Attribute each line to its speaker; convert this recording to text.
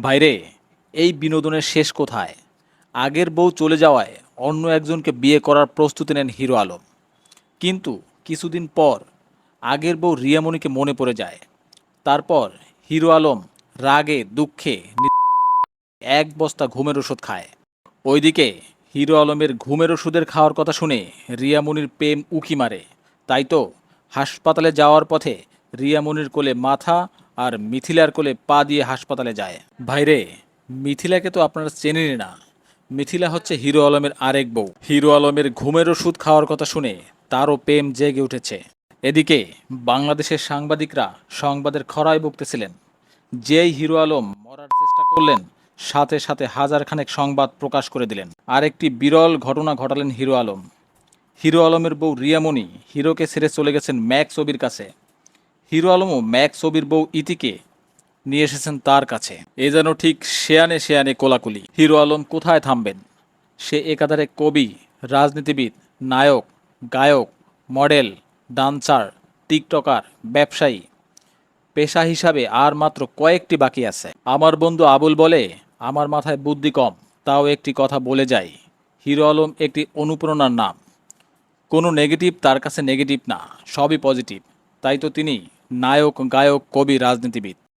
Speaker 1: ভাইরে, এই বিনোদনের শেষ কোথায়? আগের বউ চলে যাওয়ায় অন্য একজনকে বিয়ে করার প্রস্তুতি নেন হিরো আলম। কিন্তু কিছুদিন পর আগের বউ রিয়ামণিকে মনে পড়ে যায়। তারপর হিরো আলম রাগে, দুঃখে এক বস্তা ঘুমের ওষুধ খায়। ওইদিকে হিরো আলমের ঘুমের ওষুধের খাওয়ার কথা শুনে রিয়ামণির প্রেম উকি মারে। তাই তো হাসপাতালে যাওয়ার পথে রিয়ামণির কোলে মাথা আর মিথিলার কোলে পা দিয়ে হাসপাতালে যায়। ভাইরে, মিথিলাকে তো আপনারা চেনেনই না। মিথিলা হচ্ছে হিরো আলমের আরেক বউ। হিরো আলমের ঘুমের ওষুধ খাওয়ার কথা শুনে তারও প্রেম জেগে উঠেছে। এদিকে বাংলাদেশের সাংবাদিকরা সংবাদের খরায় বকতেছিলেন যেই হিরো আলম মরার চেষ্টা করলেন, সাথে সাথে হাজার খানেক সংবাদ প্রকাশ করে দিলেন। আরেকটি বিরল ঘটনা ঘটালেন হিরো আলম। হিরো আলমের বউ রিয়ামণি হিরোকে ছেড়ে চলে গেছেন ম্যাক ছবির কাছে। হিরো আলমও ম্যাক ছবির বউ ইতিকে নিয়ে এসেছেন তার কাছে। এ যেন ঠিক শেয়ানে শেয়ানে কোলাকুলি। হিরো আলম কোথায় থামবেন? সে একাধারে কবি, রাজনীতিবিদ, নায়ক, গায়ক, মডেল, ডান্সার, টিকটকার, ব্যবসায়ী। পেশা হিসাবে আর মাত্র কয়েকটি বাকি আছে। আমার বন্ধু আবুল বলে, আমার মাথায় বুদ্ধি কম, তাও একটি কথা বলে যাই। হিরো আলম একটি অনুপ্রেরণার নাম। কোনো নেগেটিভ তার কাছে নেগেটিভ না, সবই পজিটিভ। তাই তো তিনি নায়ক গায়ক কবি রাজনীতিবিদ